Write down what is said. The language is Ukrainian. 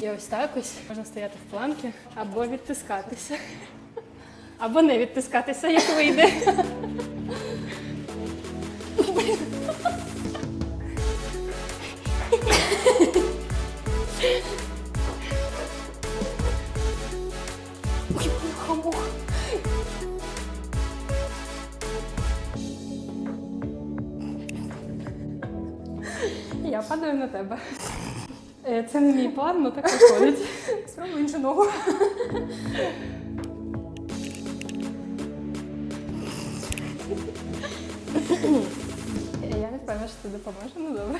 Я ось так ось можна стояти в планки або відтискатися, або не відтискатися, як вийде. Я падаю на тебе. Е, Це не мій план, але так виходить. Спробуй іншу ногу. Я не впевнена, що це допоможе, ну добре.